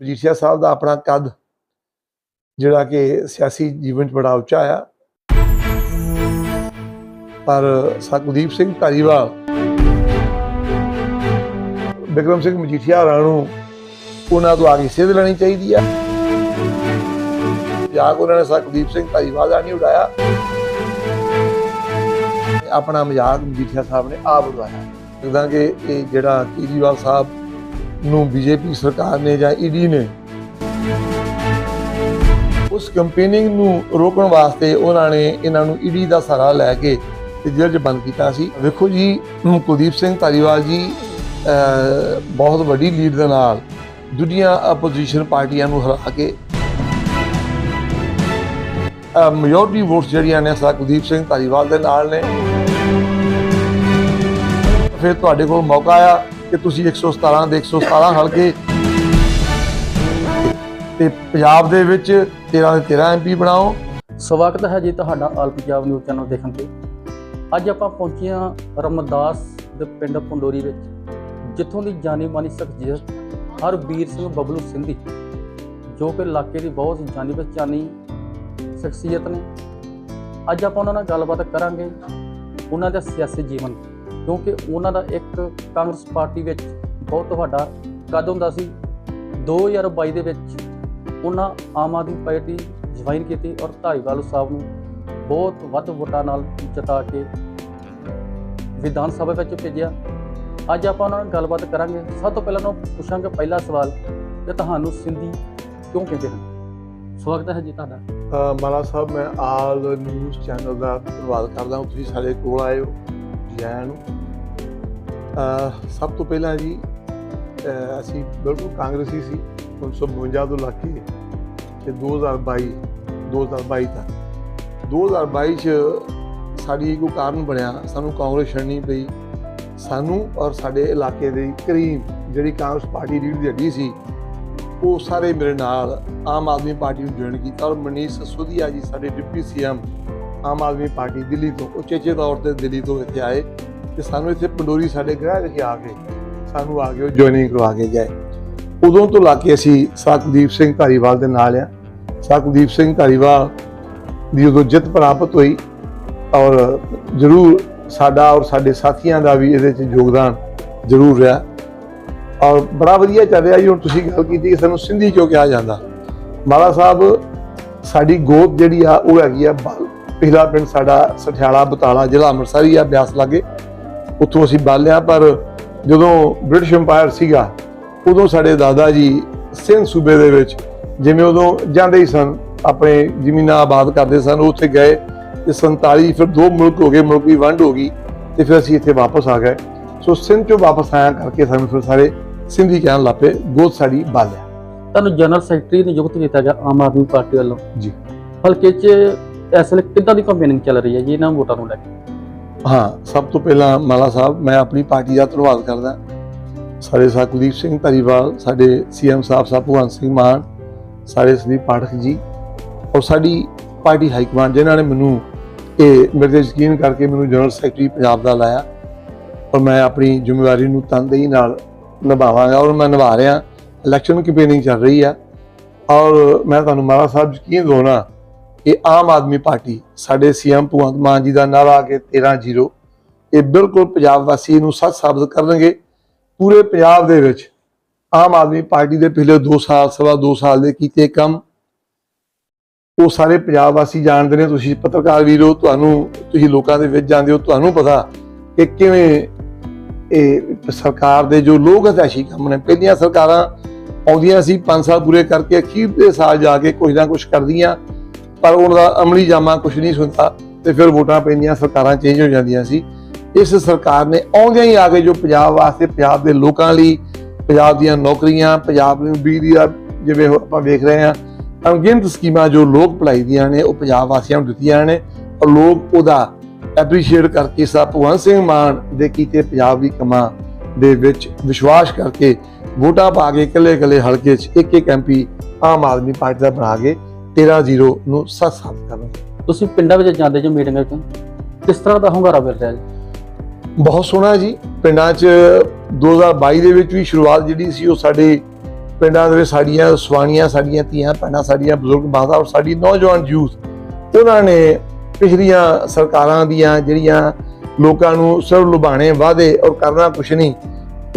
ਮਜੀਠੀਆ ਸਾਹਿਬ ਦਾ ਆਪਣਾ ਕੱਦ ਜਿਹੜਾ ਕਿ ਸਿਆਸੀ ਜੀਵਨ 'ਚ ਬੜਾ ਉੱਚਾ ਆ। ਪਰ ਸੁਖਦੀਪ ਸਿੰਘ ਧਾਰੀਵਾਲ, ਬਿਕਰਮ ਸਿੰਘ ਮਜੀਠੀਆ ਰਾਣੂ, ਉਹਨਾਂ ਤੋਂ ਆਗੇ ਸੇਧ ਲੈਣੀ ਚਾਹੀਦੀ ਆ। ਮਜ਼ਾਕ ਉਹਨਾਂ ਨੇ ਸੁਖਦੀਪ ਸਿੰਘ ਧਾਰੀਵਾਲ ਦਾ ਨਹੀਂ ਉਡਾਇਆ। ਆਪਣਾ ਮਜ਼ਾਕ ਮਜੀਠੀਆ ਸਾਹਿਬ ਨੇ ਆਪ ਉਡਾਇਆ ਲੱਗਦਾ ਕਿ ਇਹ ਜਿਹੜਾ ਕੇਜਰੀਵਾਲ ਸਾਹਿਬ ਨੂੰ ਬੀਜੇਪੀ ਸਰਕਾਰ ਨੇ ਜਾਂ ਈਡੀ ਨੇ ਉਸ ਕੰਪੇਨਿੰਗ ਨੂੰ ਰੋਕਣ ਵਾਸਤੇ ਉਹਨਾਂ ਨੇ ਇਹਨਾਂ ਨੂੰ ਈਡੀ ਦਾ ਸਹਾਰਾ ਲੈ ਕੇ ਤੇ ਜੇਲ੍ਹ 'ਚ ਬੰਦ ਕੀਤਾ ਸੀ। ਵੇਖੋ ਜੀ ਕੁਲਦੀਪ ਸਿੰਘ ਧਾਰੀਵਾਲ ਜੀ ਬਹੁਤ ਵੱਡੀ ਲੀਡ ਦੇ ਨਾਲ ਦੁਨੀਆ ਆਪੋਜੀਸ਼ਨ ਪਾਰਟੀਆਂ ਨੂੰ ਹਰਾ ਕੇ ਮੈਜੋਰਟੀ ਵੋਟਸ ਜਿਹੜੀਆਂ ਨੇ ਸਾ ਕੁਲਦੀਪ ਸਿੰਘ ਧਾਰੀਵਾਲ ਦੇ ਨਾਲ ਨੇ। ਫਿਰ ਤੁਹਾਡੇ ਕੋਲ ਮੌਕਾ ਆਇਆ। ਕਿ ਤੁਸੀਂ 117 ਦੇ 117 ਹਲਕੇ ਤੇ ਪੰਜਾਬ ਦੇ ਵਿੱਚ 13 ਦੇ 13 ਐਮਪੀ ਬਣਾਓ। ਸਵਾਗਤ ਹੈ ਜੀ ਤੁਹਾਡਾ ਆਲ ਪੰਜਾਬ ਨਿਊਜ਼ ਚੈਨਲ ਦੇਖਣ ਤੇ। ਅੱਜ ਆਪਾਂ ਪਹੁੰਚੇ ਹਾਂ ਰਮਦਾਸ ਦੇ ਪਿੰਡ ਪੰਡੋਰੀ ਵਿੱਚ, ਜਿੱਥੋਂ ਦੀ ਜਾਨੀ ਮਾਨੀ ਸ਼ਖਸੀਅਤ ਹਰਬੀਰ ਸਿੰਘ ਬਬਲੂ ਸਿੰਧੀ ਜੋ ਕਿ ਇਲਾਕੇ ਦੀ ਬਹੁਤ ਜਾਨੀ ਪਛਾਣੀ ਸ਼ਖਸੀਅਤ ਨੇ। ਅੱਜ ਆਪਾਂ ਉਹਨਾਂ ਨਾਲ ਗੱਲਬਾਤ ਕਰਾਂਗੇ, ਉਹਨਾਂ ਦਾ ਸਿਆਸੀ ਜੀਵਨ ਕਿਉਂਕਿ ਉਹਨਾਂ ਦਾ ਇੱਕ ਕਾਂਗਰਸ ਪਾਰਟੀ ਵਿੱਚ ਬਹੁਤ ਵੱਡਾ ਕਦਮ ਹੁੰਦਾ ਸੀ 2022 ਦੇ ਵਿੱਚ ਉਹਨਾਂ ਆਮ ਆਦਮੀ ਪਾਰਟੀ ਜੁਆਇਨ ਕੀਤੀ ਔਰ ਧਾਰੀਵਾਲ ਸਾਹਿਬ ਨੂੰ ਬਹੁਤ ਵੱਧ ਵੋਟਾਂ ਨਾਲ ਜਿਤਾ ਕੇ ਵਿਧਾਨ ਸਭਾ ਵਿੱਚ ਭੇਜਿਆ। ਅੱਜ ਆਪਾਂ ਉਹਨਾਂ ਨਾਲ ਗੱਲਬਾਤ ਕਰਾਂਗੇ। ਸਭ ਤੋਂ ਪਹਿਲਾਂ ਉਹਨਾਂ ਪੁੱਛਾਂਗੇ ਪਹਿਲਾ ਸਵਾਲ ਕਿ ਤੁਹਾਨੂੰ ਸਿੰਧੀ ਕਿਉਂ ਕਹਿੰਦੇ ਹਨ? ਸਵਾਗਤ ਹੈ ਜੀ ਤੁਹਾਡਾ। ਅਹ ਮਾਲਾ ਸਾਹਿਬ, ਮੈਂ ਆਲ ਨਿਊਜ਼ ਚੈਨਲ ਦਾ ਧੰਨਵਾਦ ਕਰਦਾ ਹਾਂ। ਤੁਸੀਂ ਸਾਡੇ ਕੋਲ ਆਏ ਹੋ। ਜੀ ਆਇਆਂ ਨੂੰ ਸਭ ਤੋਂ ਪਹਿਲਾਂ ਜੀ ਅਸੀਂ ਬਿਲਕੁਲ ਕਾਂਗਰਸੀ ਸੀ 1952 ਤੋਂ ਲੱਗ ਕੇ ਤੇ 2022 2022 ਤੱਕ। 2022 ਚ ਸਾਡੀ ਕੋਈ ਕਾਰਨ ਬਣਿਆ, ਸਾਨੂੰ ਕਾਂਗਰਸ ਛੱਡਣੀ ਪਈ। ਸਾਨੂੰ ਔਰ ਸਾਡੇ ਇਲਾਕੇ ਦੇ ਕਰੀਬ ਜਿਹੜੀ ਕਾਂਗਰਸ ਪਾਰਟੀ ਰੀਡ ਦੀ ਹੱਡੀ ਸੀ, ਉਹ ਸਾਰੇ ਮੇਰੇ ਨਾਲ ਆਮ ਆਦਮੀ ਪਾਰਟੀ ਨੂੰ ਜੁਆਇਨ ਕੀਤਾ। ਔਰ ਮਨੀਸ਼ ਸਸੋਦੀਆ ਜੀ, ਸਾਡੇ deputy CM Aam Aadmi party Delhi ਤੋਂ, ਉਚੇਚੇ ਤੌਰ ਤੇ ਦਿੱਲੀ ਤੋਂ ਇੱਥੇ ਆਏ ਤੇ ਸਾਨੂੰ ਇੱਥੇ ਪੰਡੋਰੀ ਸਾਡੇ ਗ੍ਰਹਿ ਵਿਖੇ ਆ ਕੇ, ਸਾਨੂੰ ਆ ਕੇ ਉਹ ਜੁਆਇਨਿੰਗ ਕਰਵਾ ਕੇ ਗਏ। ਉਦੋਂ ਤੋਂ ਲਾ ਕੇ ਅਸੀਂ ਸਤਦੀਪ ਸਿੰਘ ਧਾਰੀਵਾਲ ਦੇ ਨਾਲ ਆ। ਸਤਦੀਪ ਸਿੰਘ ਧਾਰੀਵਾਲ ਦੀ ਉਦੋਂ ਜਿੱਤ ਪ੍ਰਾਪਤ ਹੋਈ ਔਰ ਜ਼ਰੂਰ ਸਾਡਾ ਔਰ ਸਾਡੇ ਸਾਥੀਆਂ ਦਾ ਵੀ ਇਹਦੇ 'ਚ ਯੋਗਦਾਨ ਜ਼ਰੂਰ ਰਿਹਾ। ਔਰ ਬੜਾ ਵਧੀਆ ਚੱਲ ਰਿਹਾ ਜੀ, ਹੁਣ ਤੁਸੀਂ ਗੱਲ ਕੀਤੀ ਕਿ ਸਾਨੂੰ ਸਿੰਧੀ ਕਿਉਂ ਕਿਹਾ ਜਾਂਦਾ। ਮਾਲਾ ਸਾਹਿਬ, ਸਾਡੀ ਗੋਦ ਜਿਹੜੀ ਆ, ਉਹ ਹੈਗੀ ਆ ਬਲ ਪਹਿਲਾ ਪਿੰਡ ਸਾਡਾ ਸਠਿਆਲਾ ਬਤਾਲਾ ਜ਼ਿਲ੍ਹਾ ਅੰਮ੍ਰਿਤਸਰ ਹੀ ਆ ਬਿਆਸ ਲਾਗੇ। ਉੱਥੋਂ ਅਸੀਂ ਬਾਲਿਆ ਪਰ ਜਦੋਂ ਬ੍ਰਿਟਿਸ਼ ਅੰਪਾਇਰ ਸੀਗਾ ਉਦੋਂ ਸਾਡੇ ਦਾਦਾ ਜੀ ਸਿੰਧ ਸੂਬੇ ਦੇ ਵਿੱਚ ਜਿਵੇਂ ਉਦੋਂ ਜਾਂਦੇ ਹੀ ਸਨ ਆਪਣੇ ਜ਼ਮੀਨਾਂ ਆਬਾਦ ਕਰਦੇ ਸਨ ਉੱਥੇ ਗਏ ਤੇ 47 ਫਿਰ ਦੋ ਮੁਲਕ ਹੋ ਗਏ ਮੁਲਕ ਦੀ ਵੰਡ ਹੋ ਗਈ ਤੇ ਫਿਰ ਅਸੀਂ ਇੱਥੇ ਵਾਪਸ ਆ ਗਏ। ਸੋ ਸਿੰਧ ਚੋਂ ਵਾਪਸ ਆਇਆ ਕਰਕੇ ਸਾਨੂੰ ਫਿਰ ਸਾਰੇ ਸਿੰਧੀ ਕਹਿਣ ਲੱਪੇ ਗੋਦ ਸਾਡੀ ਬਾਲਿਆ ਤੁਹਾਨੂੰ ਜਨਰਲ ਸੈਕਟਰੀ ਨਿਯੁਕਤ ਕੀਤਾ ਗਿਆ ਆਮ ਆਦਮੀ ਪਾਰਟੀ ਵੱਲੋਂ। ਜੀ। ਹਲਕੇ 'ਚ ਇਸ ਵੇਲੇ ਕਿੱਦਾਂ ਦੀ ਕੰਪੇਨਿੰਗ ਚੱਲ ਰਹੀ ਹੈ ਜੀ ਇਹਨਾਂ ਵੋਟਾਂ ਨੂੰ ਲੈ ਕੇ? ਹਾਂ, ਸਭ ਤੋਂ ਪਹਿਲਾਂ ਮਾਲਾ ਸਾਹਿਬ, ਮੈਂ ਆਪਣੀ ਪਾਰਟੀ ਦਾ ਧੰਨਵਾਦ ਕਰਦਾ। ਸਾਡੇ ਸਾਹ ਸਿੰਘ ਧਾਰੀਵਾਲ, ਸਾਡੇ ਸੀਐਮ ਸਾਹਿਬ ਸਾਹਿਬ ਭਗਵੰਤ ਸਿੰਘ ਮਾਨ, ਸਾਡੇ ਸੰਦੀਪ ਪਾਠਕ ਜੀ ਔਰ ਸਾਡੀ ਪਾਰਟੀ ਹਾਈ ਕਮਾਂਡ ਜਿਨ੍ਹਾਂ ਨੇ ਮੈਨੂੰ ਇਹ ਮੇਰੇ ਤੇ ਯਕੀਨ ਕਰਕੇ ਮੈਨੂੰ ਜਨਰਲ ਸੈਕਟਰੀ ਪੰਜਾਬ ਦਾ ਲਾਇਆ ਔਰ ਮੈਂ ਆਪਣੀ ਜ਼ਿੰਮੇਵਾਰੀ ਨੂੰ ਤਨਦੇਹੀ ਨਾਲ ਨਿਭਾਵਾਂਗਾ ਔਰ ਮੈਂ ਨਿਭਾ ਰਿਹਾ। ਇਲੈਕਸ਼ਨ ਕੈਂਪੇਨਿੰਗ ਚੱਲ ਰਹੀ ਆ ਔਰ ਮੈਂ ਤੁਹਾਨੂੰ ਮਾਲਾ ਸਾਹਿਬ ਯਕੀਨ ਦਿਵਾਉਣਾ ਇਹ ਆਮ ਆਦਮੀ ਪਾਰਟੀ, ਸਾਡੇ ਸੀਐਮ ਭਗਵੰਤ ਮਾਨ ਜੀ ਦਾ ਨਾਰਾ ਕੇ 13-0 ਇਹ ਬਿਲਕੁਲ ਪੰਜਾਬ ਵਾਸੀ ਨੂੰ ਸੱਚ ਸਾਬਤ ਕਰਨਗੇ। ਪੂਰੇ ਪੰਜਾਬ ਦੇ ਵਿੱਚ ਆਮ ਆਦਮੀ ਪਾਰਟੀ ਦੇ ਪਿਛਲੇ 2 ਸਾਲ, ਸਵਾ 2 ਸਾਲ ਦੇ ਕੀਤੇ ਕੰਮ, ਉਹ ਸਾਰੇ ਪੰਜਾਬ ਵਾਸੀ ਜਾਣਦੇ ਨੇ। ਤੁਸੀਂ ਪੱਤਰਕਾਰ ਵੀਰੋ, ਤੁਹਾਨੂੰ, ਤੁਸੀਂ ਲੋਕਾਂ ਦੇ ਵਿੱਚ ਜਾਂਦੇ ਹੋ, ਤੁਹਾਨੂੰ ਪਤਾ ਕਿ ਕਿਵੇਂ ਇਹ ਸਰਕਾਰ ਦੇ ਜੋ ਲੋਕ ਹਤਾਸ਼ੀ ਕੰਮ ਨੇ, ਪਹਿਲੀਆਂ ਸਰਕਾਰਾਂ ਆਉਂਦੀਆਂ ਸੀ 5 ਸਾਲ ਪੂਰੇ ਕਰਕੇ ਅਖੀਰ ਦੇ ਸਾਲ ਜਾ ਕੇ ਕੁਝ ਨਾ ਕੁਝ ਕਰਦੀਆਂ। ਪਰ ਉਹਨਾਂ ਦਾ ਅਮਲੀ ਜਾਮਾ ਕੁਝ ਨਹੀਂ ਸੁਣਦਾ ਤੇ ਫਿਰ ਵੋਟਾਂ ਪੈਂਦੀਆਂ, ਸਰਕਾਰਾਂ ਚੇਂਜ ਹੋ ਜਾਂਦੀਆਂ ਸੀ। ਇਸ ਸਰਕਾਰ ਨੇ ਆਉਂਦਿਆਂ ਹੀ ਆ ਕੇ ਜੋ ਪੰਜਾਬ ਵਾਸਤੇ ਪੰਜਾਬ ਦੇ ਲੋਕਾਂ ਲਈ ਪੰਜਾਬ ਦੀਆਂ ਨੌਕਰੀਆਂ, ਪੰਜਾਬ ਨੂੰ ਬਿਜਲੀ ਦਾ ਜਿਵੇਂ ਆਪਾਂ ਵੇਖ ਰਹੇ ਹਾਂ, ਅਣਗਿਣਤ ਸਕੀਮਾਂ ਜੋ ਲੋਕ ਭਲਾਈ ਦੀਆਂ ਨੇ, ਉਹ ਪੰਜਾਬ ਵਾਸੀਆਂ ਨੂੰ ਦਿੱਤੀਆਂ ਨੇ ਔਰ ਲੋਕ ਉਹਦਾ ਐਪਰੀਸ਼ੀਏਟ ਕਰਕੇ ਸਾ ਭਗਵੰਤ ਸਿੰਘ ਮਾਨ ਦੇ ਕੀਤੇ ਪੰਜਾਬ ਦੀ ਕਮਾਂ ਦੇ ਵਿੱਚ ਵਿਸ਼ਵਾਸ ਕਰਕੇ ਵੋਟਾਂ ਪਾ ਕੇ ਇਕੱਲੇ ਇਕੱਲੇ ਹਲਕੇ 'ਚ ਇੱਕ ਇੱਕ ਐਮਪੀ ਆਮ ਆਦਮੀ ਪਾਰਟੀ ਦਾ ਬਣਾ ਕੇ 13-0 ਨੂੰ ਸੱਤ ਸਾਬਤ ਕਰਨਗੇ। ਤੁਸੀਂ ਪਿੰਡਾਂ ਵਿੱਚ ਜਾਂਦੇ ਜੋ ਮੀਟਿੰਗਾਂ 'ਚ ਕਿਸ ਤਰ੍ਹਾਂ ਦਾ ਹੁੰਗਾਰਾ ਮਿਲ ਰਿਹਾ ਜੀ? ਬਹੁਤ ਸੋਹਣਾ ਜੀ। ਪਿੰਡਾਂ 'ਚ 2022 ਦੇ ਵਿੱਚ ਵੀ ਸ਼ੁਰੂਆਤ ਜਿਹੜੀ ਸੀ ਉਹ ਸਾਡੇ ਪਿੰਡਾਂ ਦੇ ਵਿੱਚ ਸਾਡੀਆਂ ਸਵਾਣੀਆਂ ਸਾਡੀਆਂ ਧੀਆਂ ਭੈਣਾਂ ਸਾਡੀਆਂ ਬਜ਼ੁਰਗ ਮਾਤਾ ਔਰ ਸਾਡੀ ਨੌਜਵਾਨ ਯੂਥ ਉਹਨਾਂ ਨੇ ਪਿਛਲੀਆਂ ਸਰਕਾਰਾਂ ਦੀਆਂ ਜਿਹੜੀਆਂ ਲੋਕਾਂ ਨੂੰ ਸਿਰ ਲੁਭਾਣੇ ਵਾਅਦੇ ਔਰ ਕਰਨਾ ਕੁਛ ਨਹੀਂ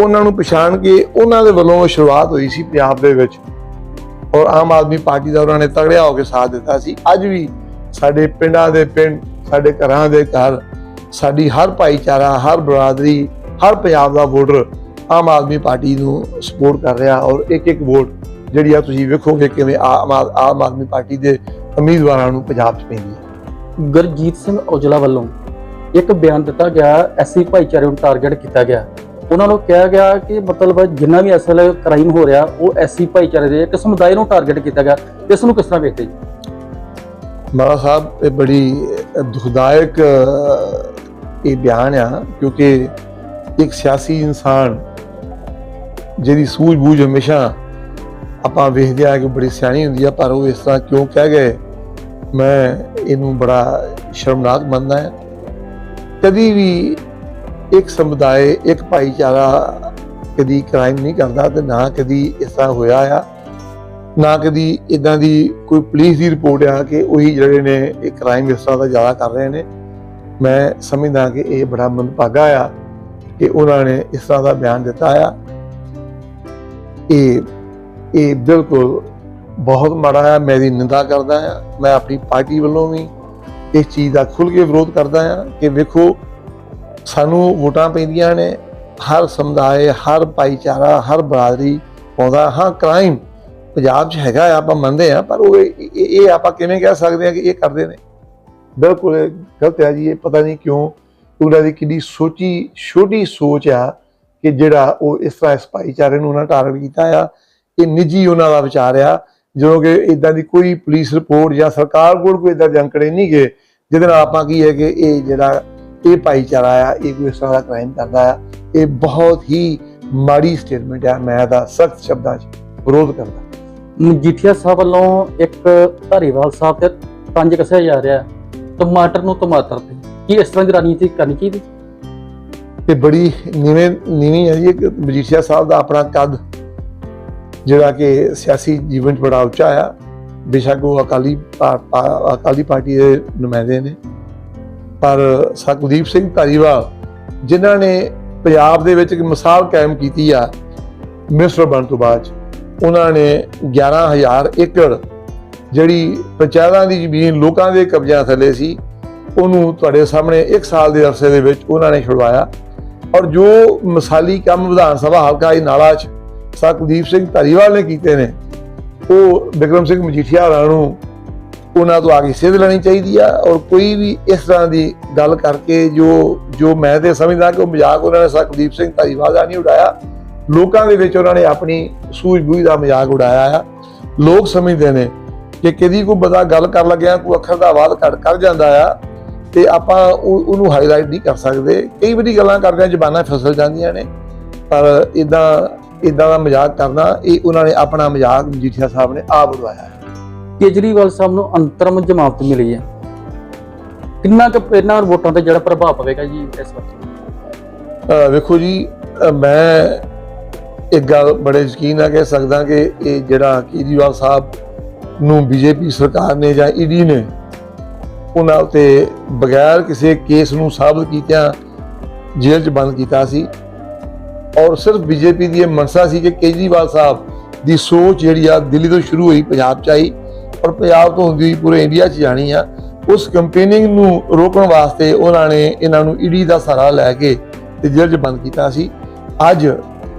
ਉਹਨਾਂ ਨੂੰ ਪਛਾਣ ਕੇ ਉਹਨਾਂ ਦੇ ਵੱਲੋਂ ਸ਼ੁਰੂਆਤ ਹੋਈ ਸੀ ਪੰਜਾਬ ਦੇ ਵਿੱਚ। ਔਰ ਆਮ ਆਦਮੀ ਪਾਰਟੀ ਦਾ ਉਹਨਾਂ ਨੇ ਤਗੜਿਆ ਹੋ ਕੇ ਸਾਥ ਦਿੱਤਾ ਸੀ। ਅੱਜ ਵੀ ਸਾਡੇ ਪਿੰਡਾਂ ਦੇ ਪਿੰਡ, ਸਾਡੇ ਘਰਾਂ ਦੇ ਘਰ, ਸਾਡੀ ਹਰ ਭਾਈਚਾਰਾ, ਹਰ ਬਰਾਦਰੀ, ਹਰ ਪੰਜਾਬ ਦਾ ਵੋਟਰ ਆਮ ਆਦਮੀ ਪਾਰਟੀ ਨੂੰ ਸਪੋਰਟ ਕਰ ਰਿਹਾ ਔਰ ਇੱਕ ਇੱਕ ਵੋਟ ਜਿਹੜੀ ਆ ਤੁਸੀਂ ਵੇਖੋਗੇ ਕਿਵੇਂ ਆਮ ਆਦ- ਆਮ ਆਦਮੀ ਪਾਰਟੀ ਦੇ ਉਮੀਦਵਾਰਾਂ ਨੂੰ ਪੰਜਾਬ 'ਚ ਪੈਂਦੀ ਹੈ। ਗੁਰਜੀਤ ਸਿੰਘ ਔਜਲਾ ਵੱਲੋਂ ਇੱਕ ਬਿਆਨ ਦਿੱਤਾ ਗਿਆ ਐਸਸੀ ਭਾਈਚਾਰੇ ਨੂੰ ਟਾਰਗੇਟ ਕੀਤਾ ਗਿਆ। ਉਹਨਾਂ ਨੂੰ ਕਿਹਾ ਗਿਆ ਕਿ ਮਤਲਬ ਜਿੰਨਾ ਵੀ ਅਸਲ ਕ੍ਰਾਈਮ ਹੋ ਰਿਹਾ, ਉਹ ਐਸਸੀ ਭਾਈਚਾਰੇ ਦੇ ਇੱਕ ਸਮੁਦਾਇ ਨੂੰ ਟਾਰਗੇਟ ਕੀਤਾ ਗਿਆ। ਇਸ ਨੂੰ ਕਿਸ ਤਰ੍ਹਾਂ ਵੇਖਦੇ ਜੀ? ਮਾਰਾ ਸਾਹਿਬ, ਇਹ ਬੜੀ ਦੁਖਦਾਇਕ ਇਹ ਬਿਆਨ ਆ, ਕਿਉਂਕਿ ਇੱਕ ਸਿਆਸੀ ਇਨਸਾਨ ਜਿਹਦੀ ਸੂਝ-ਬੂਝ ਹਮੇਸ਼ਾ ਆਪਾਂ ਵੇਖਦੇ ਆ ਕਿ ਬੜੀ ਸਿਆਣੀ ਹੁੰਦੀ ਆ, ਪਰ ਉਹ ਇਸ ਤਰ੍ਹਾਂ ਕਿਉਂ ਕਹਿ ਗਏ, ਮੈਂ ਇਹਨੂੰ ਬੜਾ ਸ਼ਰਮਨਾਕ ਮੰਨਦਾ ਹਾਂ। ਕਦੀ ਵੀ ਇੱਕ ਸਮੁਦਾਇ, ਇੱਕ ਭਾਈਚਾਰਾ ਕਦੀ ਕ੍ਰਾਈਮ ਨਹੀਂ ਕਰਦਾ ਤੇ ਨਾ ਕਦੀ ਇਸ ਤਰ੍ਹਾਂ ਹੋਇਆ ਆ। ਨਾ ਕਦੀ ਇਦਾਂ ਦੀ ਕੋਈ ਪੁਲਿਸ ਦੀ ਰਿਪੋਰਟ ਆ ਕਿ ਉਹੀ ਜਿਹੜੇ ਨੇ ਇਹ ਕ੍ਰਾਈਮ ਇਸ ਤਰ੍ਹਾਂ ਦਾ ਜ਼ਿਆਦਾ ਕਰ ਰਹੇ ਨੇ। ਮੈਂ ਸਮਝਦਾ ਕਿ ਇਹ ਬੜਾ ਮੰਦਭਾਗਾ ਆ ਕਿ ਉਹਨਾਂ ਨੇ ਇਸ ਤਰ੍ਹਾਂ ਦਾ ਬਿਆਨ ਦਿੱਤਾ ਆ। ਇਹ ਇਹ ਬਿਲਕੁਲ ਬਹੁਤ ਮਾੜਾ ਆ ਮੈਂ ਇਹਦੀ ਨਿੰਦਾ ਕਰਦਾ ਆ। ਮੈਂ ਆਪਣੀ ਪਾਰਟੀ ਵੱਲੋਂ ਵੀ ਇਸ ਚੀਜ਼ ਦਾ ਖੁੱਲ੍ਹ ਕੇ ਵਿਰੋਧ ਕਰਦਾ ਹਾਂ ਕਿ ਵੇਖੋ ਸਾਨੂੰ ਵੋਟਾਂ ਪੈਂਦੀਆਂ ਨੇ, ਹਰ ਸਮੁਦਾਇ ਹਰ ਭਾਈਚਾਰਾ, ਹਰ ਬਰਾਦਰੀ ਪਾਉਂਦਾ। ਹਾਂ ਕ੍ਰਾਈਮ ਪੰਜਾਬ 'ਚ ਹੈਗਾ ਆ, ਆਪਾਂ ਮੰਨਦੇ ਆ ਪਰ ਉਹ ਇਹ ਆਪਾਂ ਕਿਵੇਂ ਕਹਿ ਸਕਦੇ ਆ ਕਿ ਇਹ ਕਰਦੇ ਨੇ? ਬਿਲਕੁਲ ਗਲਤ ਹੈ ਜੀ, ਇਹ ਪਤਾ ਨਹੀਂ ਕਿਉਂ ਉਹਨਾਂ ਦੀ ਕਿੰਨੀ ਸੋਚੀ, ਛੋਟੀ ਸੋਚ ਆ ਕਿ ਜਿਹੜਾ ਉਹ ਇਸ ਤਰ੍ਹਾਂ ਇਸ ਭਾਈਚਾਰੇ ਨੂੰ ਉਹਨਾਂ ਟਾਰਗੇਟ ਕੀਤਾ ਆ, ਇਹ ਨਿੱਜੀ ਉਹਨਾਂ ਦਾ ਵਿਚਾਰ ਆ, ਜਦੋਂ ਕਿ ਇਦਾਂ ਦੀ ਕੋਈ ਪੁਲਿਸ ਰਿਪੋਰਟ ਜਾਂ ਸਰਕਾਰ ਕੋਲ ਕੋਈ ਇਦਾਂ ਅੰਕੜੇ ਨਹੀਂ ਗਏ, ਜਿਹਦੇ ਨਾਲ ਆਪਾਂ ਕੀ ਹੈ ਕਿ ਇਹ ਜਿਹੜਾ ਇਹ ਭਾਈਚਾਰਾ ਆ ਇਹ ਕੋਈ ਇਸ ਤਰ੍ਹਾਂ ਦਾ ਕ੍ਰਾਈਮ ਕਰਦਾ ਆ ਇਹ ਬਹੁਤ ਹੀ ਮਾੜੀ ਸਟੇਟਮੈਂਟ ਆ ਮੈਂ ਦਾ ਸਖਤ ਸ਼ਬਦਾਂ 'ਚ ਵਿਰੋਧ ਕਰਦਾ। ਮਜੀਠੀਆ ਸਾਹਿਬ ਵੱਲੋਂ ਇੱਕ ਧਾਰੀਵਾਲ ਸਾਹਿਬ ਤੇ ਪੰਜ ਕੱਸਿਆ ਜਾ ਰਿਹਾ ਟਮਾਟਰ ਨੂੰ ਟਮਾਟਰ ਤੇ। ਕੀ ਇਸ ਤਰ੍ਹਾਂ ਦੀ ਰਾਜਨੀਤੀ ਕਰਨੀ ਚਾਹੀਦੀ? ਇਹ ਬੜੀ ਨੀਵੇਂ ਨੀਵੀਂ ਹੈ ਜੀ ਮਜੀਠੀਆ ਸਾਹਿਬ ਦਾ ਆਪਣਾ ਕੱਦ ਜਿਹੜਾ ਕਿ ਸਿਆਸੀ ਜੀਵਨ 'ਚ ਬੜਾ ਉੱਚਾ ਆ। ਬੇਸ਼ੱਕ ਉਹ ਅਕਾਲੀ ਅਕਾਲੀ ਪਾਰਟੀ ਦੇ ਨੁਮਾਇੰਦੇ ਨੇ। ਪਰ ਸਤਿਗੁਰਦੀਪ ਸਿੰਘ ਧਾਰੀਵਾਲ ਜਿਨ੍ਹਾਂ ਨੇ ਪੰਜਾਬ ਦੇ ਵਿੱਚ ਇੱਕ ਮਿਸਾਲ ਕਾਇਮ ਕੀਤੀ ਆ ਮਿਸਟਰ ਬਣ ਤੋਂ ਬਾਅਦ 'ਚ, ਉਹਨਾਂ ਨੇ 11000 ਏਕੜ ਜਿਹੜੀ ਪੰਚਾਇਤਾਂ ਦੀ ਜ਼ਮੀਨ ਲੋਕਾਂ ਦੇ ਕਬਜ਼ਿਆਂ ਥੱਲੇ ਸੀ ਉਹਨੂੰ ਤੁਹਾਡੇ ਸਾਹਮਣੇ 1 ਸਾਲ ਦੇ ਅਰਸੇ ਦੇ ਵਿੱਚ ਉਹਨਾਂ ਨੇ ਛੁਡਵਾਇਆ। ਔਰ ਜੋ ਮਿਸਾਲੀ ਕੰਮ ਵਿਧਾਨ ਸਭਾ ਹਲਕਾ ਇਹ ਨਾਲਾ 'ਚ ਸਤਿਗੁਰਦੀਪ ਸਿੰਘ ਧਾਰੀਵਾਲ ਨੇ ਕੀਤੇ ਨੇ ਉਹ ਬਿਕਰਮ ਸਿੰਘ ਮਜੀਠੀਆ ਹੋਰਾਂ ਨੂੰ ਉਹਨਾਂ ਤੋਂ ਆ ਕੇ ਸੇਧ ਲੈਣੀ ਚਾਹੀਦੀ ਆ ਔਰ ਕੋਈ ਵੀ ਇਸ ਤਰ੍ਹਾਂ ਦੀ ਗੱਲ ਕਰਕੇ ਜੋ ਜੋ ਮੈਂ ਤੇ ਸਮਝਦਾ ਕਿ ਉਹ ਮਜ਼ਾਕ ਉਹਨਾਂ ਨੇ ਸਕਦੀਪ ਸਿੰਘ ਧਾਰੀਵਾਲ ਦਾ ਨਹੀਂ ਉਡਾਇਆ, ਲੋਕਾਂ ਦੇ ਵਿੱਚ ਉਹਨਾਂ ਨੇ ਆਪਣੀ ਸੂਝ-ਬੂਝ ਦਾ ਮਜ਼ਾਕ ਉਡਾਇਆ ਆ। ਲੋਕ ਸਮਝਦੇ ਨੇ ਕਿ ਕਦੀ ਕੋਈ ਬੰਦਾ ਗੱਲ ਕਰ ਲੱਗਿਆ, ਕੋਈ ਅੱਖਰ ਦਾ ਆਵਾਜ਼ ਘੱਟ ਕਰ ਜਾਂਦਾ ਆ ਤੇ ਆਪਾਂ ਉਹ- ਉਹਨੂੰ ਹਾਈਲਾਈਟ ਨਹੀਂ ਕਰ ਸਕਦੇ। ਕਈ ਵਾਰੀ ਗੱਲਾਂ ਕਰਦੇ ਜ਼ਬਾਨਾਂ ਫਸਲ ਜਾਂਦੀਆਂ ਨੇ, ਪਰ ਇਦਾਂ ਇਦਾਂ ਦਾ ਮਜ਼ਾਕ ਕਰਨਾ, ਇਹ ਉਹਨਾਂ ਨੇ ਆਪਣਾ ਮਜ਼ਾਕ ਮਜੀਠੀਆ ਸਾਹਿਬ ਨੇ ਆਪ ਉਡਵਾਇਆ। ਕੇਜਰੀਵਾਲ ਸਾਹਿਬ ਨੂੰ ਅੰਤਰਮ ਜ਼ਮਾਨਤ ਮਿਲੀ ਹੈ। ਕਿੰਨਾ ਕੁ ਇਹਨਾਂ ਵੋਟਾਂ ਤੇ ਜਿਹੜਾ ਪ੍ਰਭਾਵ ਪਵੇਗਾ ਜੀ ਇਸ ਵਕਤ? ਵੇਖੋ ਜੀ ਮੈਂ ਇੱਕ ਗੱਲ ਬੜੇ ਯਕੀਨ ਨਾਲ ਕਹਿ ਸਕਦਾ ਕਿ ਇਹ ਜਿਹੜਾ ਕੇਜਰੀਵਾਲ ਸਾਹਿਬ ਨੂੰ ਬੀਜੇਪੀ ਸਰਕਾਰ ਨੇ ਜਾਂ ਈਡੀ ਨੇ ਉਹਨਾਂ ਉਤੇ ਬਗੈਰ ਕਿਸੇ ਕੇਸ ਨੂੰ ਸਾਬਤ ਕੀਤਿਆਂ ਜੇਲ੍ਹ 'ਚ ਬੰਦ ਕੀਤਾ ਸੀ। ਔਰ ਸਿਰਫ ਬੀਜੇਪੀ ਦੀ ਇਹ ਮਨਸਾ ਸੀ ਕਿ ਕੇਜਰੀਵਾਲ ਸਾਹਿਬ ਦੀ ਸੋਚ ਜਿਹੜੀ ਆ, ਦਿੱਲੀ ਤੋਂ ਸ਼ੁਰੂ ਹੋਈ, ਪੰਜਾਬ 'ਚ ਆਈ ਔਰ ਪੰਜਾਬ ਤੋਂ ਹੁੰਦੀ ਪੂਰੇ ਇੰਡੀਆ 'ਚ ਜਾਣੀ ਆ, ਉਸ ਕੰਪੇਨਿੰਗ ਨੂੰ ਰੋਕਣ ਵਾਸਤੇ ਉਹਨਾਂ ਨੇ ਇਹਨਾਂ ਨੂੰ ਈਡੀ ਦਾ ਸਹਾਰਾ ਲੈ ਕੇ ਤੇ ਜੇਲ੍ਹ 'ਚ ਬੰਦ ਕੀਤਾ ਸੀ। ਅੱਜ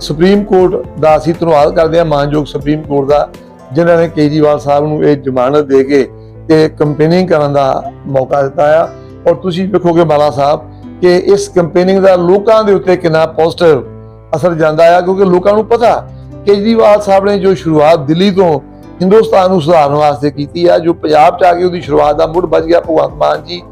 ਸੁਪਰੀਮ ਕੋਰਟ ਦਾ ਅਸੀਂ ਧੰਨਵਾਦ ਕਰਦੇ ਹਾਂ, ਮਾਨਯੋਗ ਸੁਪਰੀਮ ਕੋਰਟ ਦਾ, ਜਿਨ੍ਹਾਂ ਨੇ ਕੇਜਰੀਵਾਲ ਸਾਹਿਬ ਨੂੰ ਇਹ ਜ਼ਮਾਨਤ ਦੇ ਕੇ ਤੇ ਕੰਪੇਨਿੰਗ ਕਰਨ ਦਾ ਮੌਕਾ ਦਿੱਤਾ ਆ। ਔਰ ਤੁਸੀਂ ਵੇਖੋਗੇ ਬਾਲਾ ਸਾਹਿਬ ਕਿ ਇਸ ਕੰਪੇਨਿੰਗ ਦਾ ਲੋਕਾਂ ਦੇ ਉੱਤੇ ਕਿੰਨਾ ਪੋਜ਼ਿਟਿਵ ਅਸਰ ਜਾਂਦਾ ਆ, ਕਿਉਂਕਿ ਲੋਕਾਂ ਨੂੰ ਪਤਾ ਕੇਜਰੀਵਾਲ ਸਾਹਿਬ ਨੇ ਜੋ ਸ਼ੁਰੂਆਤ ਦਿੱਲੀ ਤੋਂ ਹਿੰਦੁਸਤਾਨ ਨੂੰ ਸੁਧਾਰਨ ਵਾਸਤੇ ਕੀਤੀ ਆ, ਜੋ ਪੰਜਾਬ ਚ ਆ ਕੇ ਉਹਦੀ ਸ਼ੁਰੂਆਤ ਦਾ ਮੁੱਢ ਵੱਜ ਗਿਆ, ਭਗਵੰਤ ਮਾਨ ਜੀ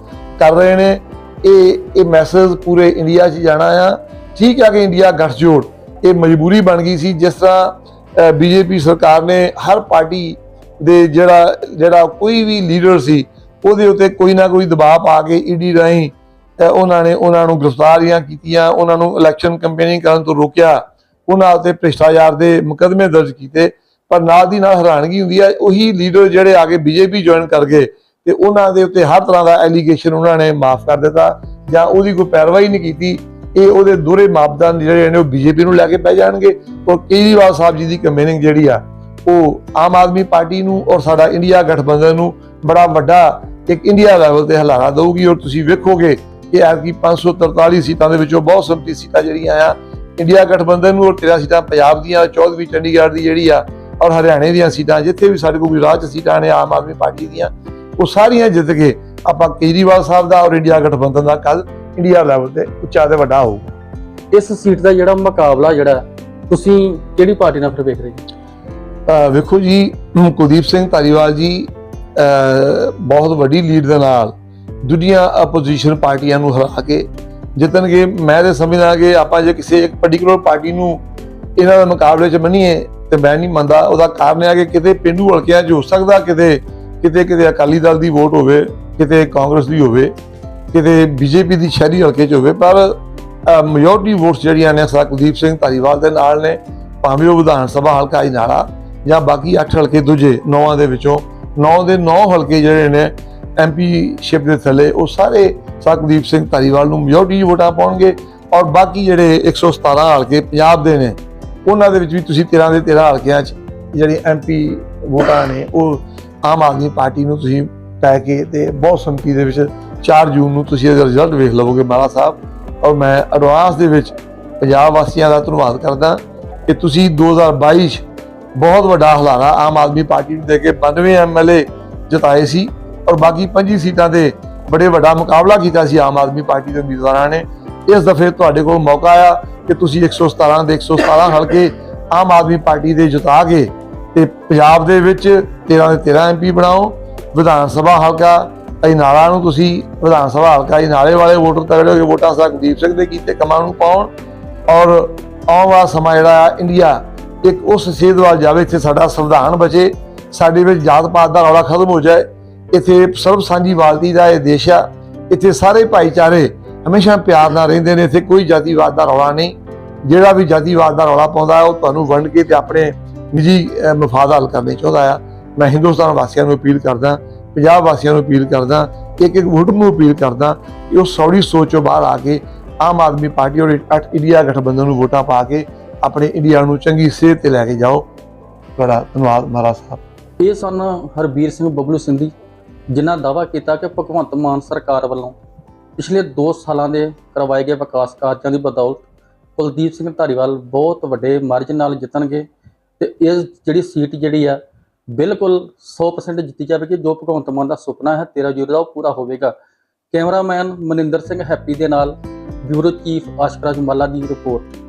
ਕਰ ਰਹੇ ਨੇ। ਇਹ ਇਹ ਮੈਸੇਜ ਪੂਰੇ ਇੰਡੀਆ 'ਚ ਜਾਣਾ ਆ। ਠੀਕ ਆ ਕਿ ਇੰਡੀਆ ਗੱਠਜੋੜ, ਇਹ ਮਜਬੂਰੀ ਬਣ ਗਈ ਸੀ, ਜਿਸ ਤਰ੍ਹਾਂ ਬੀਜੇਪੀ ਸਰਕਾਰ ਨੇ ਹਰ ਪਾਰਟੀ ਦੇ ਜਿਹੜਾ ਜਿਹੜਾ ਕੋਈ ਵੀ ਲੀਡਰ ਸੀ, ਉਹਦੇ ਉੱਤੇ ਕੋਈ ਨਾ ਕੋਈ ਦਬਾਅ ਪਾ ਕੇ ਈਡੀ ਰਾਹੀਂ ਉਹਨਾਂ ਨੇ, ਉਹਨਾਂ ਨੂੰ ਗ੍ਰਿਫਤਾਰੀਆਂ ਕੀਤੀਆਂ, ਉਹਨਾਂ ਨੂੰ ਇਲੈਕਸ਼ਨ ਕੰਪੇਨਿੰਗ ਕਰਨ ਤੋਂ ਰੋਕਿਆ। ਉਹਨਾਂ ਉੱਤੇ ਭ੍ਰਿਸ਼ਟਾਚਾਰ ਦੇ ਮੁਕਦਮੇ ਦਰਜ ਕੀਤੇ। ਪਰ ਨਾਲ ਦੀ ਨਾਲ ਹੈਰਾਨਗੀ ਹੁੰਦੀ ਹੈ ਉਹੀ ਲੀਡਰ ਜਿਹੜੇ ਆ ਕੇ ਬੀਜੇਪੀ ਜੁਆਇਨ ਕਰ ਗਏ ਤੇ ਉਹਨਾਂ ਦੇ ਉੱਤੇ ਹਰ ਤਰ੍ਹਾਂ ਦਾ ਐਲੀਗੇਸ਼ਨ ਉਹਨਾਂ ਨੇ ਮਾਫ ਕਰ ਦਿੱਤਾ ਜਾਂ ਉਹਦੀ ਕੋਈ ਪੈਰਵਾਈ ਨਹੀਂ ਕੀਤੀ, ਇਹ ਉਹਦੇ ਦੋਹਰੇ ਮਾਪਦੰਡ ਜਿਹੜੇ ਨੇ ਉਹ ਬੀਜੇਪੀ ਨੂੰ ਲੈ ਕੇ ਪੈ ਜਾਣਗੇ ਔਰ ਕੇਜਰੀਵਾਲ ਸਾਹਿਬ ਜੀ ਦੀ ਕਮੇਨਿੰਗ ਜਿਹੜੀ ਆ, ਉਹ ਆਮ ਆਦਮੀ ਪਾਰਟੀ ਨੂੰ ਔਰ ਸਾਡਾ ਇੰਡੀਆ ਗਠਬੰਧਨ ਨੂੰ ਬੜਾ ਵੱਡਾ ਇੱਕ ਇੰਡੀਆ ਲੈਵਲ ਤੇ ਹਲਾਰਾ ਦੇਊਗੀ ਔਰ ਤੁਸੀਂ ਵੇਖੋਗੇ ਕਿ ਐਤਕੀ 543 ਸੀਟਾਂ ਦੇ ਵਿੱਚੋਂ ਬਹੁਤ ਸੰਮਤੀ ਸੀਟਾਂ ਜਿਹੜੀਆਂ ਆ, ਇੰਡੀਆ ਗਠਬੰਧਨ ਨੂੰ ਔਰ 13 ਸੀਟਾਂ ਪੰਜਾਬ ਦੀਆਂ 14ਵੀਂ ਚੰਡੀਗੜ੍ਹ ਦੀ ਜਿਹੜੀ ਆ ਔਰ ਹਰਿਆਣੇ ਦੀਆਂ ਸੀਟਾਂ ਜਿੱਥੇ ਵੀ ਸਾਡੇ ਕੋਲ ਗੁਜਰਾਤ 'ਚ ਸੀਟਾਂ ਨੇ ਆਮ ਆਦਮੀ ਪਾਰਟੀ ਦੀਆਂ ਉਹ ਸਾਰੀਆਂ ਜਿੱਤ ਕੇ ਆਪਾਂ ਕੇਜਰੀਵਾਲ ਸਾਹਿਬ ਦਾ ਔਰ ਇੰਡੀਆ ਗਠਬੰਧਨ ਦਾ ਕੱਲ ਇੰਡੀਆ ਲੈਵਲ ਤੇ ਉੱਚਾ ਤੇ ਵੱਡਾ ਹੋਊਗਾ। ਇਸ ਸੀਟ ਦਾ ਜਿਹੜਾ ਮੁਕਾਬਲਾ ਜਿਹੜਾ ਹੈ, ਤੁਸੀਂ ਕਿਹੜੀ ਪਾਰਟੀ ਨਾਲ ਫਿਰ ਵੇਖ ਰਹੇ ਅਹ ਵੇਖੋ ਜੀ ਕੁਲਦੀਪ ਸਿੰਘ ਧਾਲੀਵਾਲ ਜੀ ਬਹੁਤ ਵੱਡੀ ਲੀਡ ਦੇ ਨਾਲ ਦੁਨੀਆ ਆਪੋਜੀਸ਼ਨ ਪਾਰਟੀਆਂ ਨੂੰ ਹਰਾ ਕੇ ਜਿੱਤਣਗੇ। ਮੈਂ ਤੇ ਸਮਝਦਾ ਕਿ ਆਪਾਂ ਜੇ ਕਿਸੇ ਇੱਕ ਪਾਰਟਿਕੂਲਰ ਪਾਰਟੀ ਨੂੰ ਇਹਨਾਂ ਦੇ ਮੁਕਾਬਲੇ 'ਚ ਮੰਨੀਏ ਤੇ ਮੈਂ ਨਹੀਂ ਮੰਨਦਾ। ਉਹਦਾ ਕਾਰਨ ਇਹ ਆ ਕਿ ਕਿਤੇ ਪਿੰਡੂ ਹਲਕਿਆਂ 'ਚ ਹੋ ਸਕਦਾ ਕਿਤੇ ਕਿਤੇ ਕਿਤੇ ਅਕਾਲੀ ਦਲ ਦੀ ਵੋਟ ਹੋਵੇ, ਕਿਤੇ ਕਾਂਗਰਸ ਦੀ ਹੋਵੇ, ਕਿਤੇ ਬੀਜੇਪੀ ਦੀ ਸ਼ਹਿਰੀ ਹਲਕੇ 'ਚ ਹੋਵੇ। ਪਰ ਮੈਜੋਰਟੀ ਵੋਟਸ ਜਿਹੜੀਆਂ ਨੇ ਸਾ ਕੁਲਦੀਪ ਸਿੰਘ ਧਾਰੀਵਾਲ ਦੇ ਨਾਲ ਨੇ, ਭਾਵੇਂ ਉਹ ਵਿਧਾਨ ਸਭਾ ਹਲਕਾ ਇਨਾਲਾ ਜਾਂ ਬਾਕੀ 8 ਹਲਕੇ ਦੂਜੇ ਨੌਵਾਂ ਦੇ ਵਿੱਚੋਂ 9 ਦੇ 9 ਹਲਕੇ ਜਿਹੜੇ ਨੇ ਐਮਪੀ ਸ਼ਿਪ ਦੇ ਥੱਲੇ, ਉਹ ਸਾਰੇ ਸੁਖਦੀਪ ਸਿੰਘ ਧਾਰੀਵਾਲ ਨੂੰ ਮੈਜੋਰਟੀ ਵੋਟਾਂ ਪਾਉਣਗੇ। ਔਰ ਬਾਕੀ ਜਿਹੜੇ 117 ਹਲਕੇ ਪੰਜਾਬ ਦੇ ਨੇ ਉਹਨਾਂ ਦੇ ਵਿੱਚ ਵੀ ਤੁਸੀਂ 13 ਦੇ 13 ਹਲਕਿਆਂ 'ਚ ਜਿਹੜੇ ਐਮਪੀ ਵੋਟਾਂ ਨੇ, ਉਹ ਆਮ ਆਦਮੀ ਪਾਰਟੀ ਨੂੰ ਤੁਸੀਂ ਪੈ ਕੇ ਤੇ ਬਹੁਤ ਸੰਮਤੀ ਦੇ ਵਿੱਚ 4 ਜੂਨ ਨੂੰ ਤੁਸੀਂ ਇਹਦਾ ਰਿਜ਼ਲਟ ਵੇਖ ਲਵੋਗੇ ਮਾਲਾ ਸਾਹਿਬ। ਔਰ ਮੈਂ ਐਡਵਾਂਸ ਦੇ ਵਿੱਚ ਪੰਜਾਬ ਵਾਸੀਆਂ ਦਾ ਧੰਨਵਾਦ ਕਰਦਾ ਕਿ ਤੁਸੀਂ 2022 'ਚ ਬਹੁਤ ਵੱਡਾ ਹਲਾਰਾ ਆਮ ਆਦਮੀ ਪਾਰਟੀ ਨੂੰ ਦੇ ਕੇ 92 ਐਮਐਲਏ ਜਿਤਾਏ ਸੀ ਔਰ ਬਾਕੀ 25 ਸੀਟਾਂ ਤੇ ਬੜੇ ਵੱਡਾ ਮੁਕਾਬਲਾ ਕੀਤਾ ਸੀ ਆਮ ਆਦਮੀ ਪਾਰਟੀ ਦੇ ਉਮੀਦਵਾਰਾਂ ਨੇ। ਇਸ ਦਫੇ ਤੁਹਾਡੇ ਕੋਲ ਮੌਕਾ ਆਇਆ ਕਿ ਤੁਸੀਂ 117 ਦੇ 117 ਹਲਕੇ ਆਮ ਆਦਮੀ ਪਾਰਟੀ ਦੇ ਜਿਤਾ ਕੇ ਤੇ ਪੰਜਾਬ ਦੇ ਵਿੱਚ 13 ਦੇ 13 ਐਮਪੀ ਬਣਾਓ, ਵਿਧਾਨ ਸਭਾ ਹਲਕਾ ਇਨਾਲਾ ਨੂੰ ਤੁਸੀਂ ਵਿਧਾਨ ਸਭਾ ਹਲਕਾ ਇਨਾਲੇ ਵਾਲੇ ਵੋਟਰ ਤਗੜੇ ਹੋ ਕੇ ਵੋਟਾਂ ਸਾ ਕੁਲਦੀਪ ਸਿੰਘ ਦੇ ਕੀਤੇ ਕੰਮਾਂ ਨੂੰ ਪਾਉਣ ਔਰ ਆਉਣ ਵਾਲਾ ਸਮਾਂ ਜਿਹੜਾ ਆ, ਇੰਡੀਆ ਇੱਕ ਉਸ ਸੇਧ ਵੱਲ ਜਾਵੇ ਇੱਥੇ ਸਾਡਾ ਸੰਵਿਧਾਨ ਬਚੇ, ਸਾਡੇ ਵਿੱਚ ਜਾਤ ਪਾਤ ਦਾ ਰੌਲਾ ਖਤਮ ਹੋ ਜਾਏ, ਇੱਥੇ ਸਰਬ ਸਾਂਝੀ ਸਾਂਝੀਵਾਲਤੀ ਦਾ ਇਹ ਦੇਸ਼ ਆ, ਇੱਥੇ ਸਾਰੇ ਭਾਈਚਾਰੇ ਹਮੇਸ਼ਾ ਪਿਆਰ ਨਾਲ ਰਹਿੰਦੇ ਨੇ, ਇੱਥੇ ਕੋਈ ਜਾਤੀਵਾਦ ਦਾ ਰੌਲਾ ਨਹੀਂ। ਜਿਹੜਾ ਵੀ ਜਾਤੀਵਾਦ ਦਾ ਰੌਲਾ ਪਾਉਂਦਾ ਹੈ, ਉਹ ਤੁਹਾਨੂੰ ਵੰਡ ਕੇ ਤੇ ਆਪਣੇ ਨਿੱਜੀ ਮਫਾਦ ਹੱਲ ਕਰਨੇ ਚਾਹੁੰਦਾ ਆ। ਮੈਂ ਹਿੰਦੁਸਤਾਨ ਵਾਸੀਆਂ ਨੂੰ ਅਪੀਲ ਕਰਦਾ, ਪੰਜਾਬ ਵਾਸੀਆਂ ਨੂੰ ਅਪੀਲ ਕਰਦਾ ਇੱਕ ਇੱਕ ਵੋਟਰ ਨੂੰ ਅਪੀਲ ਕਰਦਾ ਕਿ ਉਹ ਸੌੜੀ ਸੋਚੋਂ ਬਾਹਰ ਆ ਕੇ ਆਮ ਆਦਮੀ ਪਾਰਟੀ ਔਰ ਅੱਠ ਇੰਡੀਆ ਗਠਬੰਧਨ ਨੂੰ ਵੋਟਾਂ ਪਾ ਕੇ ਆਪਣੇ ਇੰਡੀਆ ਨੂੰ ਚੰਗੀ ਸੇਧ ਤੇ ਲੈ ਕੇ ਜਾਓ। ਤੁਹਾਡਾ ਧੰਨਵਾਦ ਮਹਾਰਾਜ ਸਾਹਿਬ। ਇਹ ਸਨ ਹਰਬੀਰ ਸਿੰਘ ਬਬਲੂ ਸਿੰਧੀ, ਜਿਨ੍ਹਾਂ ਦਾਅਵਾ ਕੀਤਾ ਕਿ ਭਗਵੰਤ ਮਾਨ ਸਰਕਾਰ ਵੱਲੋਂ ਪਿਛਲੇ 2 ਸਾਲਾਂ ਦੇ ਕਰਵਾਏ ਗਏ ਵਿਕਾਸ ਕਾਰਜਾਂ ਦੀ ਬਦੌਲਤ ਕੁਲਦੀਪ ਸਿੰਘ ਧਾਰੀਵਾਲ ਬਹੁਤ ਵੱਡੇ ਮਾਰਜਨ ਨਾਲ ਜਿੱਤਣਗੇ ਤੇ ਇਹ ਜਿਹੜੀ ਸੀਟ ਜਿਹੜੀ ਆ, ਬਿਲਕੁਲ 100% ਜਿੱਤੀ ਜਾਵੇਗੀ, ਜੋ ਭਗਵੰਤ ਮਾਨ ਦਾ ਸੁਪਨਾ ਹੈ 13 ਜੂਨ ਦਾ ਉਹ ਪੂਰਾ ਹੋਵੇਗਾ। ਕੈਮਰਾਮੈਨ ਮਨਿੰਦਰ ਸਿੰਘ ਹੈਪੀ ਦੇ ਨਾਲ ਬਿਊਰੋ ਚੀਫ ਆਸ਼ਕਰਾ ਜਮਾਲਾ ਦੀ ਰਿਪੋਰਟ।